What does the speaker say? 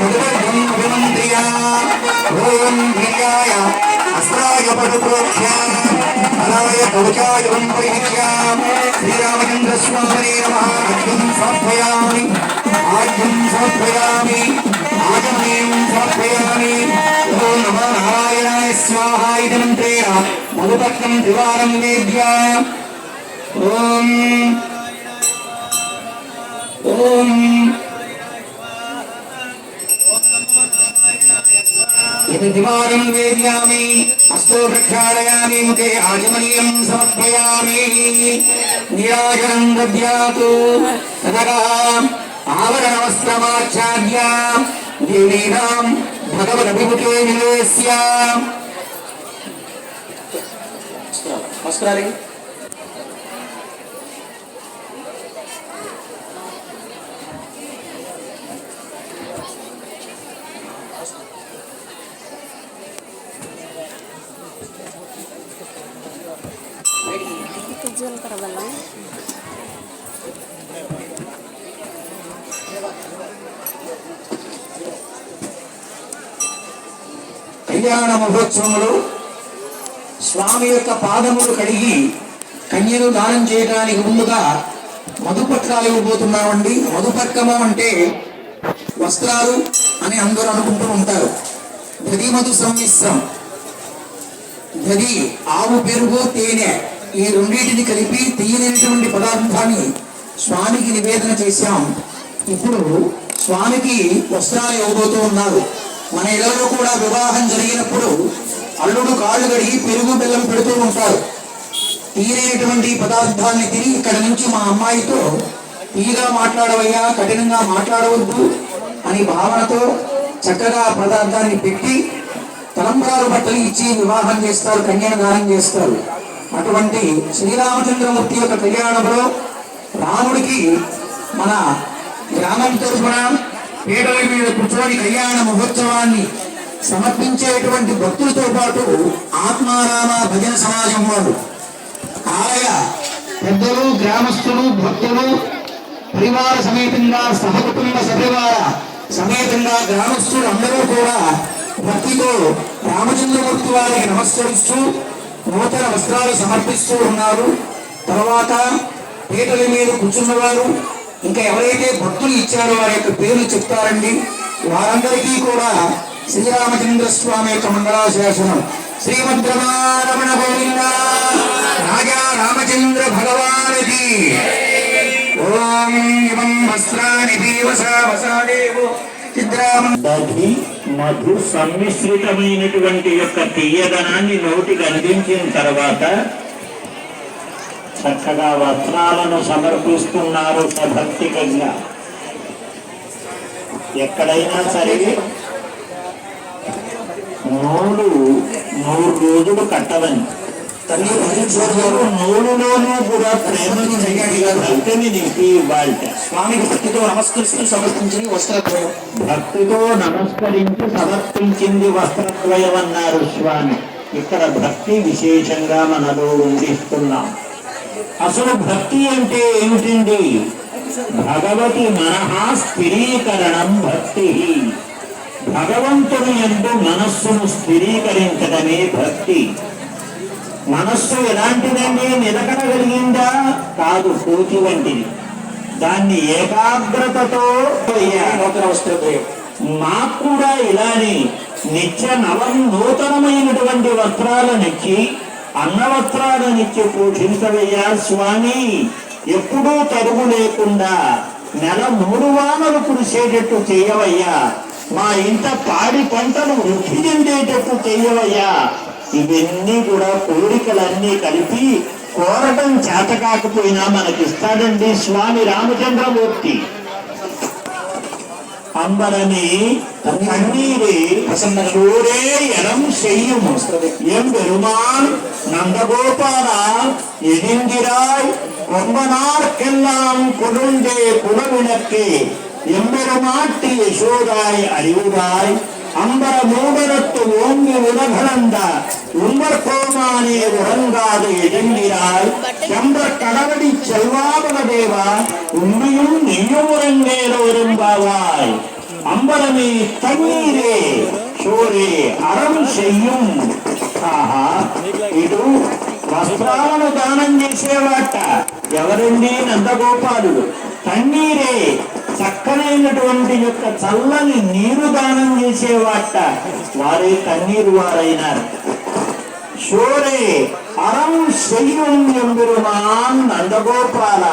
భగవద్గం అభిమంత్రియా ఓం ధీర్యాయ అస్త్రాయ పడుప్రోక్షా బలాయ కవచాయ వం పరిమిత్యా శ్రీరామచంద్ర స్వామినే నమః. అగ్నిం సమర్పయామి ఆజ్యం సమర్పయామి ఆజమనీయం సమర్పయామి. ఓం నమో నారాయణాయ స్వాహ ఇది మంత్రేణ మధుపత్రం త్రివారం వేద్య ఓం ఓం ఇది దివారం వేద్యామి హస్తో కళ్యాణ మహోత్సవంలో స్వామి యొక్క పాదములు కడిగి కన్యను దానం చేయడానికి ముందుగా మధుపత్రాలు ఇవ్వబోతున్నామండి. మధుపర్కము అంటే వస్త్రాలు అని అందరూ అనుకుంటూ ఉంటారు. దది మధు సమ్మిశ్రం. దది ఆవు పెరుగు తేనె ఈ రెండింటిని కలిపి తీయనటువంటి పదార్థాన్ని స్వామికి నివేదన చేశాం. ఇప్పుడు స్వామికి వస్త్రాలు ఇవ్వబోతూ ఉన్నారు. మన ఇళ్ళలో కూడా వివాహం జరిగినప్పుడు అల్లుడు కాళ్ళు కడిగి పెరుగు బెల్లం పెడుతూ ఉంటారు. తీరేటువంటి పదార్థాన్ని తిని ఇక్కడ నుంచి మా అమ్మాయితో తీగా మాట్లాడవయ్యా కఠినంగా మాట్లాడవద్దు అని భావనతో చక్కగా పదార్థాన్ని పెట్టి తలంబరాలు బట్టలు ఇచ్చి వివాహం చేస్తారు కన్యాదానం చేస్తారు. అటువంటి శ్రీరామచంద్రమూర్తి యొక్క కళ్యాణంలో రాముడికి మన గ్రామం తరఫున పీటల మీద కూర్చొని కళ్యాణ మహోత్సవాన్ని సమర్పించేటువంటి భక్తులతో పాటు ఆత్మారామ భజన సమాజం వారు. ఆలయ పెద్దలు గ్రామస్తులు భక్తులు పరివార సమేతంగా సహకుటుంబ సపరివార సమేతంగా గ్రామస్తులు అందరూ కూడా భక్తితో రామచంద్రమూర్తి వారికి నమస్కరిస్తూ నూతన వస్త్రాలు సమర్పిస్తూ ఉన్నారు. తర్వాత పీటల మీద కూర్చున్నవారు ఇంకా ఎవరైతే భక్తులు ఇచ్చారో వారి యొక్క పేర్లు చెప్తారండి వారందరికీ కూడా శ్రీరామచంద్ర స్వామి యొక్క మంగళాశాసనం. శ్రీమద్రమారమణ గోవింద రాజా రామచంద్ర భగవానికి. ఓం ఇమం వస్త్రాని పీవసా వసాదేవో చిద్రామం. మధు సమ్మిశ్రితమైనటువంటి యొక్క తీయదనాన్ని నోటికి అందించిన తర్వాత చక్కగా వస్త్రాలను సమర్పిస్తున్నారు సభక్తికంగా ఎక్కడైనా సరే నూలు నూరు రోజులు కట్టవని. నూలులోనూ కూడా ప్రేమని భక్తిని నింపి ఇవ్వాలట. స్వామికి భక్తితో నమస్కరిస్తూ సమర్పించి వస్త్రద్వయం. భక్తితో నమస్కరించి సమర్పించింది వస్త్రద్వయం అన్నారు స్వామి. ఇక్కడ భక్తి విశేషంగా మనలో ఉండిస్తున్నాం. అసలు భక్తి అంటే ఏమిటండి? భగవతి మనహ స్థిరీకరణం భక్తి. భగవంతుని ఎందు మనస్సును స్థిరీకరించడమే భక్తి. మనస్సు ఎలాంటిదండి? నిలకడగలిగిందా? కాదు కోతి వంటిది. దాన్ని ఏకాగ్రతతో చేయాలి. నూతన మాకు కూడా ఇలానే నిత్య నవం నూతనమైనటువంటి వస్త్రాలనిచ్చి అన్నవస్త్రాలు నిత్య పూజించవయ్యా స్వామి. ఎప్పుడూ తరుగు లేకుండా నెల మూడు వానలు కురిసేటట్టు చేయవయ్యా. మా ఇంట పాడి పంటలు వృద్ధి చెందేటట్టు చేయవయ్యా. ఇవన్నీ కూడా కోరికలన్నీ కలిపి కోరటం చేత కాకపోయినా మనకిస్తాడండి స్వామి రామచంద్రమూర్తి. ಅಂಬರನೆ தண்ணீரே பிரசன்னகளோடே இடம் செய்யும். என் பெருமான் நந்தகோபாலா எதிர்கிறாய் ரொம்ப நாட்கெல்லாம் குருண்டே குடவிளக்கே எம்பெருமாட்டி அறிவுதாய். அம்பர மூடரத்து ஓங்கி உலகளந்த உம்பர் கோமானே உறங்காது எதிர்கிறாய் செம்ப கடவடி செல்வாபக தேவா உண்மையும் நீயும் உறங்கேலோரும்பாவாய் அம்பரமே చల్లని తన్నీరే షోరే అరం చెయ్యం ఆహా ఇటు వస్త్రాలను దానం చేసేవాట ఎవరండి నందగోపాలుడు తన్నీరే చక్కనైనటువంటి యొక్క చల్లని నీరు దానం చేసేవాట. వారే తన్నీరు వారైనారు. షోరే అరం చెయ్యం ఎంబెరుమాన్ నందగోపాల